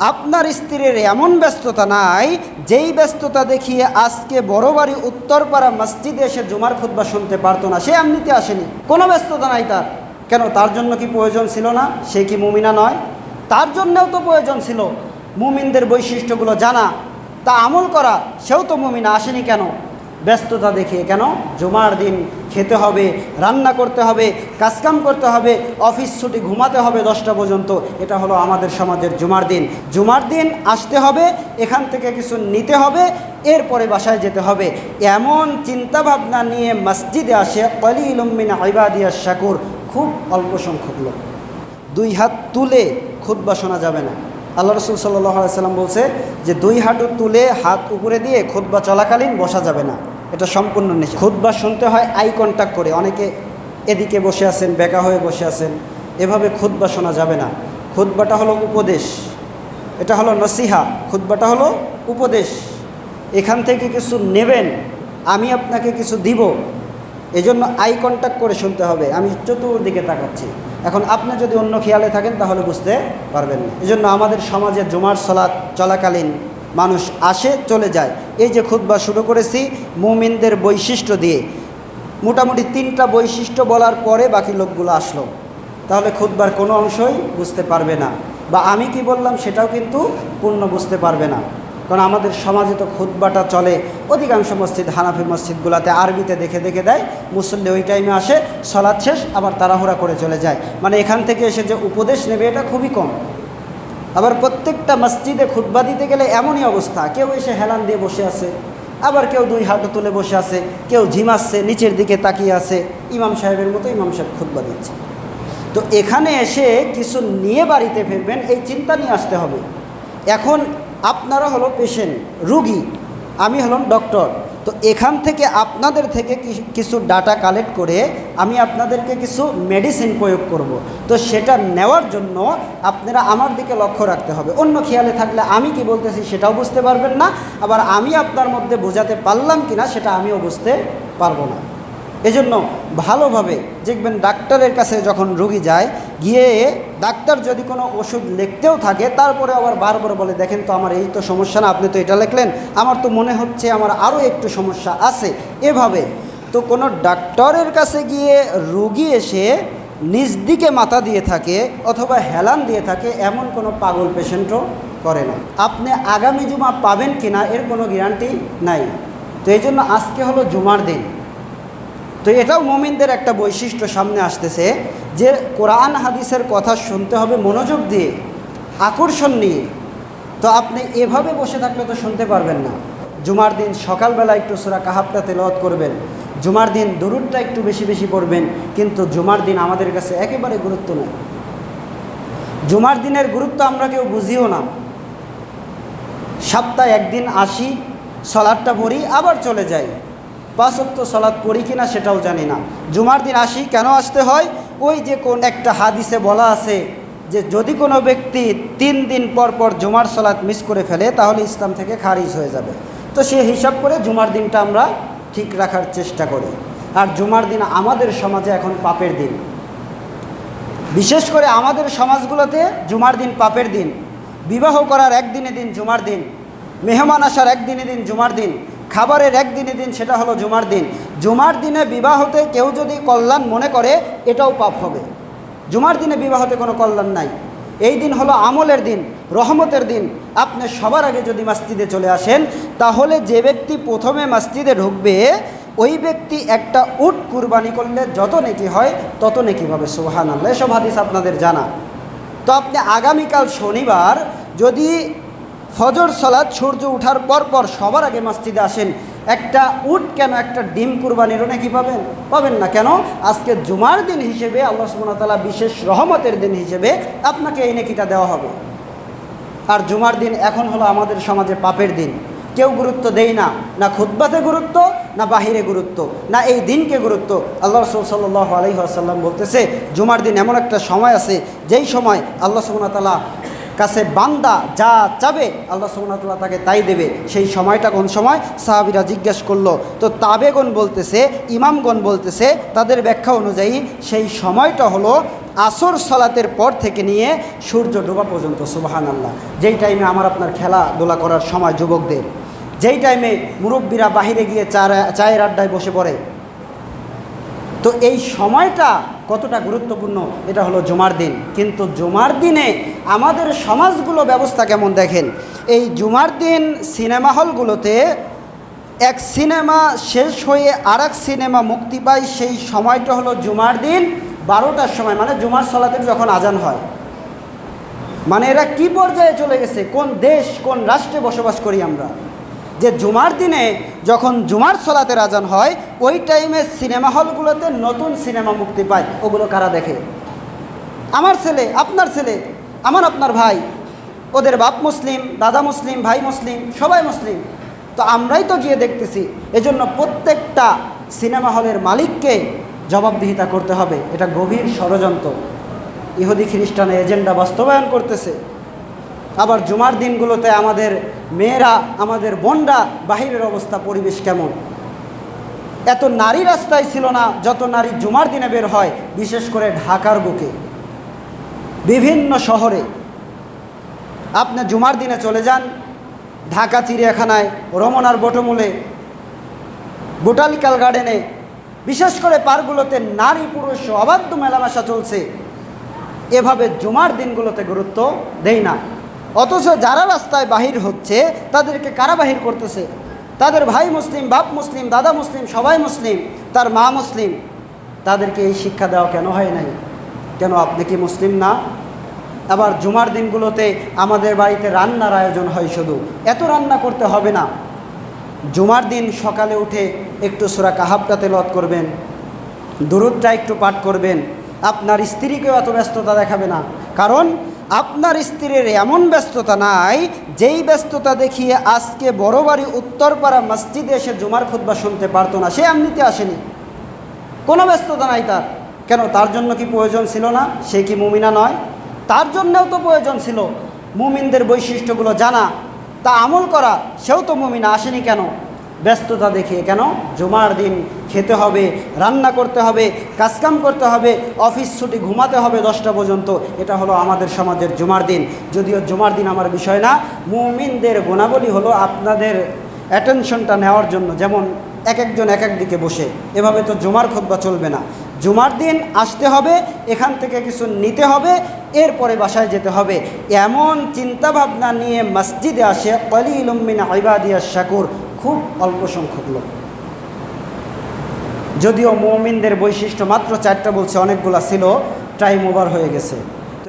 আপনার স্ত্রীর এমন ব্যস্ততা নাই, যেই ব্যস্ততা দেখিয়ে আজকে বড় বাড়ি উত্তরপাড়া মসজিদে এসে জুমার খুতবা শুনতে পারতো না। সে এমনিতে আসেনি। কোনো ব্যস্ততা নাই তার। কেন, তার জন্য কি প্রয়োজন ছিল না? সে কি মুমিনা নয়? তার জন্যেও তো প্রয়োজন ছিল। মুমিনদের বৈশিষ্ট্যগুলো জানা, তা আমল করা, সেও তো মুমিনা আসেনি কেন? ব্যস্ততা দেখিয়ে কেন? জুমার দিন খেতে হবে, রান্না করতে হবে, কাজকাম করতে হবে, অফিস ছুটি ঘুমাতে হবে দশটা পর্যন্ত। এটা হলো আমাদের সমাজের জুমার দিন। জুমার দিন আসতে হবে, এখান থেকে কিছু নিতে হবে, এরপরে বাসায় যেতে হবে। এমন চিন্তাভাবনা নিয়ে মসজিদে আসে কলিলুম্মিন আইবাদিয়া শাকুর, খুব অল্প সংখ্যক লোক। দুই হাত তুলে খুদ্া শোনা যাবে না। আল্লাহ রসুল সাল্লাহ সাল্লাম বলছে যে, দুই হাঁটু তুলে হাত উপরে দিয়ে খুদ্া চলাকালীন বসা যাবে না। এটা সম্পূর্ণ নিষেধ। খুদ্া শুনতে হয় আই কন্ট্যাক্ট করে। অনেকে এদিকে বসে আছেন, বেকা হয়ে বসে আছেন। এভাবে খুদ্া শোনা যাবে না। খুদ্বাটা হলো উপদেশ। এটা হলো নসিহা। খুদ্বাটা হলো উপদেশ। এখান থেকে কিছু নেবেন, আমি আপনাকে কিছু দিব। এজন্য আই কন্ট্যাক্ট করে শুনতে হবে। আমি চতুর্দিকে তাকাচ্ছি। এখন আপনি যদি অন্য খেয়ালে থাকেন, তাহলে বুঝতে পারবেন না। এজন্য আমাদের সমাজে জুমার সলাৎ চলাকালীন মানুষ আসে, চলে যায়। এই যে খুতবা শুরু করেছি মুমিনদের বৈশিষ্ট্য দিয়ে। মোটামুটি তিনটা বৈশিষ্ট্য বলার পরে বাকি লোকগুলো আসলো। তাহলে খুতবার কোনো অংশই বুঝতে পারবে না। বা আমি কি বললাম সেটাও কিন্তু পূর্ণ বুঝতে পারবে না। কারণ আমাদের সমাজে তো খুতবাটা চলে। অধিকাংশ মসজিদ, হানাফি মসজিদগুলোতে আরবিতে দেখে দেখে দেয়, মুসল্লি ওই টাইমে আসে সলাদ শেষ, আবার তাড়াহুড়া করে চলে যায়। মানে এখান থেকে এসে যে উপদেশ নেবে, এটা খুবই কম। আবার প্রত্যেকটা মসজিদে খুতবা দিতে গেলে এমনই অবস্থা। কেউ এসে হেলান দিয়ে বসে আছে, আবার কেউ দুই হাঁটু তুলে বসে আছে, কেউ ঝিমাচ্ছে নিচের দিকে তাকিয়ে আছে, ইমাম সাহেবের মতো ইমাম সাহেব খুতবা দিচ্ছে। তো এখানে এসে কিছু নিয়ে বাড়িতে ফিরবেন, এই চিন্তা নিয়ে আসতে হবে। এখন আপনারা হলো পেশেন্ট রুগী, আমি হলাম ডক্টর তো এখান থেকে আপনাদের থেকে কিছু ডাটা কালেক্ট করে আমি আপনাদেরকে কিছু মেডিসিন প্রয়োগ করব। তো সেটা নেওয়ার জন্য আপনারা আমার দিকে লক্ষ্য রাখতে হবে অন্য খেয়ালে থাকলে আমি কি বলতেছি সেটাও বুঝতে পারবেন না, আবার আমি আপনার মধ্যে বোঝাতে পারলাম কি না সেটা আমিও বুঝতে পারব না এজন্য ভালোভাবে দেখবেন ডাক্তারের কাছে যখন রুগী যায় গিয়ে ডাক্তার যদি কোনো ওষুধ লিখতেও থাকে, তারপরে আবার বারবার বলে, দেখেন তো আমার এই তো সমস্যা না, আপনি তো এটা লিখলেন, আমার তো মনে হচ্ছে আমার আরও একটু সমস্যা আছে। এভাবে তো কোনো ডাক্তারের কাছে গিয়ে রুগী এসে নিজ দিকে মাথা দিয়ে থাকে অথবা হেলান দিয়ে থাকে, এমন কোনো পাগল পেশেন্টও করে না। আপনি আগামী জুমা পাবেন কিনা, এর কোনো গ্যারান্টি নাই। তো এই জন্য আজকে হলো জুমার দিন। তো এটাও মোমিনদের একটা বৈশিষ্ট্য সামনে আসতেছে যে কোরআন হাদিসের কথা শুনতে হবে মনোযোগ দিয়ে, আকর্ষণ নিয়ে। তো আপনি এভাবে বসে থাকলে তো শুনতে পারবেন না। জুমার দিন সকালবেলা একটু সুরা কাহাবটা তেলাওয়াত করবেন, জুমার দিন দরুদটা একটু বেশি বেশি পড়বেন, কিন্তু জুমার দিন আমাদের কাছে একেবারে গুরুত্ব নেই। জুমার দিনের গুরুত্ব আমরা কেউ বুঝিও না। সপ্তাহে একদিন আসি, সলাদটা পড়ি, আবার চলে যাই। পাঁচক্ত সলাদ পড়ি কিনা সেটাও জানি না। জুমার দিন আসি, কেন আসতে হয়? ওই যে কোন একটা হাদিসে বলা আছে যে যদি কোনো ব্যক্তি তিন দিন পর পর জুমার সলাদ মিস করে ফেলে, তাহলে ইসলাম থেকে খারিজ হয়ে যাবে। তো সে হিসাব করে জুমার দিনটা আমরা ঠিক রাখার চেষ্টা করি। আর জুমার দিন আমাদের সমাজে এখন পাপের দিন। বিশেষ করে আমাদের সমাজগুলোতে জুমার দিন পাপের দিন। বিবাহ করার একদিনে দিন জুমার দিন। মেহমান আসার একদিনে দিন জুমার দিন। খাবারের একদিনে দিন সেটা হলো জুমার দিন। জুমার দিনে বিবাহতে কেউ যদি কল্যাণ মনে করে, এটাও পাপ হবে। জুমার দিনে বিবাহতে কোনো কল্যাণ নাই। এই দিন হলো আমলের দিন, রহমতের দিন। আপনি সবার আগে যদি মসজিদে চলে আসেন, তাহলে যে ব্যক্তি প্রথমে মসজিদে ঢুকবে, ওই ব্যক্তি একটা উট কুরবানি করলে যত নেকি হয়, তত নেকি পাবে। সোহান আল্লাহ এসব হাদিস আপনাদের জানা। তো আপনি আগামীকাল শনিবার যদি ফজর সলাদ সূর্য ওঠার পর পর সবার আগে মসজিদে আসেন। একটা উট কেন, একটা ডিম কুরবানিরও নাকি পাবেন? পাবেন না কেন? আজকে জুমার দিন হিসেবে আল্লাহ সুমতালা বিশেষ রহমতের দিন হিসেবে আপনাকে এই নেকিটা দেওয়া হবে। আর জুমার দিন এখন হলো আমাদের সমাজে পাপের দিন। কেউ গুরুত্ব দেই না না খুদ্বাতে গুরুত্ব, না বাহিরে গুরুত্ব, না এই দিনকে গুরুত্ব। আল্লাহ রসুল সাল্লাহ আলহি আসাল্লাম বলতেছে, জুমার দিন এমন একটা সময় আছে, যেই সময় আল্লাহ সুবনাতালা কাছে বান্দা যা চাবে, আল্লাহ সুবনাতাল্লাহ তাকে তাই দেবে। সেই সময়টা কোন সময়? সাহাবিরা জিজ্ঞেস করল, তো তাবেগণ বলতেছে, ইমামগণ বলতেছে, তাদের ব্যাখ্যা অনুযায়ী সেই সময়টা হলো আসর সলাতের পর থেকে নিয়ে সূর্য ডোবা পর্যন্ত সুবাহান আল্লাহ যেই টাইমে আমার আপনার খেলাধুলা করার সময় যুবকদের, যেই টাইমে মুরব্বীরা বাহিরে গিয়ে চায়ের আড্ডায় বসে পড়ে তো এই সময়টা কতটা গুরুত্বপূর্ণ? এটা হলো জুমার দিন। কিন্তু জুমার দিনে আমাদের সমাজগুলো ব্যবস্থা কেমন দেখেন? এই জুমার দিন সিনেমা হলগুলোতে এক সিনেমা শেষ হয়ে আর সিনেমা মুক্তি পায়, সেই সময়টা হলো জুমার দিন বারোটার সময় মানে জুমার সলাতের যখন আজান হয়। মানে এরা কি পর্যায়ে চলে গেছে? কোন দেশ, কোন রাষ্ট্রে বসবাস করি আমরা? যে জুমার দিনে যখন জুমার সলাতের আজান হয়, ওই টাইমে সিনেমা হলগুলোতে নতুন সিনেমা মুক্তি পায়। ওগুলো কারা দেখে? আমার ছেলে, আপনার ছেলে, আমার আপনার ভাই, ওদের বাপ মুসলিম, দাদা মুসলিম, ভাই মুসলিম, সবাই মুসলিম। তো আমরাই তো গিয়ে দেখতেছি, এজন্য প্রত্যেকটা সিনেমা হলের মালিককে জবাবদিহিতা করতে হবে। এটা গভীর ষড়যন্ত্র। ইহুদি খ্রিস্টানের এজেন্ডা বাস্তবায়ন করতেছে। আবার জুমার দিনগুলোতে আমাদের মেয়েরা, আমাদের বোনরা, বাহিরের অবস্থা, পরিবেশ কেমন? এত নারী রাস্তায় ছিল না, যত নারী জুমার দিনে বের হয়, বিশেষ করে ঢাকার বুকে। বিভিন্ন শহরে। আপনি জুমার দিনে চলে যান, ঢাকা চিড়িয়াখানায়, রমনার বটমূলে বোটানিক্যাল গার্ডেনে। বিশেষ করে পার্কগুলোতে নারী, পুরুষ অবাধ্য মেলামেশা চলছে। এভাবে জুমার দিনগুলোতে গুরুত্ব দেই না। অথচ যারা রাস্তায় বাহির হচ্ছে, তাদেরকে কারা বাহির করতেছে? তাদের ভাই মুসলিম, বাপ মুসলিম, দাদা মুসলিম, সবাই মুসলিম, তার মা মুসলিম। তাদেরকে এই শিক্ষা দেওয়া কেন হয় নাই? কেন আপনি কি মুসলিম না? আবার জুমার দিনগুলোতে আমাদের বাড়িতে রান্নার আয়োজন হয় শুধু। এত রান্না করতে হবে না। জুমার দিন সকালে উঠে একটু সুরা কাহাবটা তেলত করবেন। দুরুদটা একটু পাঠ করবেন। আপনার স্ত্রীকেও এত ব্যস্ততা দেখাবে না। কারণ আপনার স্ত্রীর এমন ব্যস্ততা নাই, যেই ব্যস্ততা দেখিয়ে আজকে বড় বাড়ি উত্তরপাড়া মসজিদে এসে জুমার খুতবা শুনতে পারতো না। সে এমনিতে আসেনি। কোনো ব্যস্ততা নাই তার। কেন, তার জন্য কি প্রয়োজন ছিল না? সে কি মুমিনা নয়? তার জন্যেও তো প্রয়োজন ছিল। মুমিনদের বৈশিষ্ট্যগুলো জানা, তা আমল করা, সেও তো মুমিনা আসেনি কেন? ব্যস্ততা দেখিয়ে কেন? জুমার দিন খেতে হবে, রান্না করতে হবে, কাজকাম করতে হবে, অফিস ছুটি ঘুমাতে হবে দশটা পর্যন্ত। এটা হলো আমাদের সমাজের জুমার দিন। যদিও জুমার দিন আমার বিষয় না, মুমিনদের গুণাবলী হলো আপনাদের অ্যাটেনশনটা নেওয়ার জন্য যেমন এক একজন এক এক দিকে বসে। এভাবে তো জুমার খোদবা চলবে না। জুমার দিন আসতে হবে, এখান থেকে কিছু নিতে হবে, এরপরে বাসায় যেতে হবে। এমন চিন্তাভাবনা নিয়ে মসজিদে আসে কলিলুম্মিন আইবাদিয়া শাকুর খুব অল্প সংখ্যক লোক। যদিও মৌমিনদের বৈশিষ্ট্য মাত্র চারটা বলছে, অনেকগুলা ছিল টাইম ওভার হয়ে গেছে।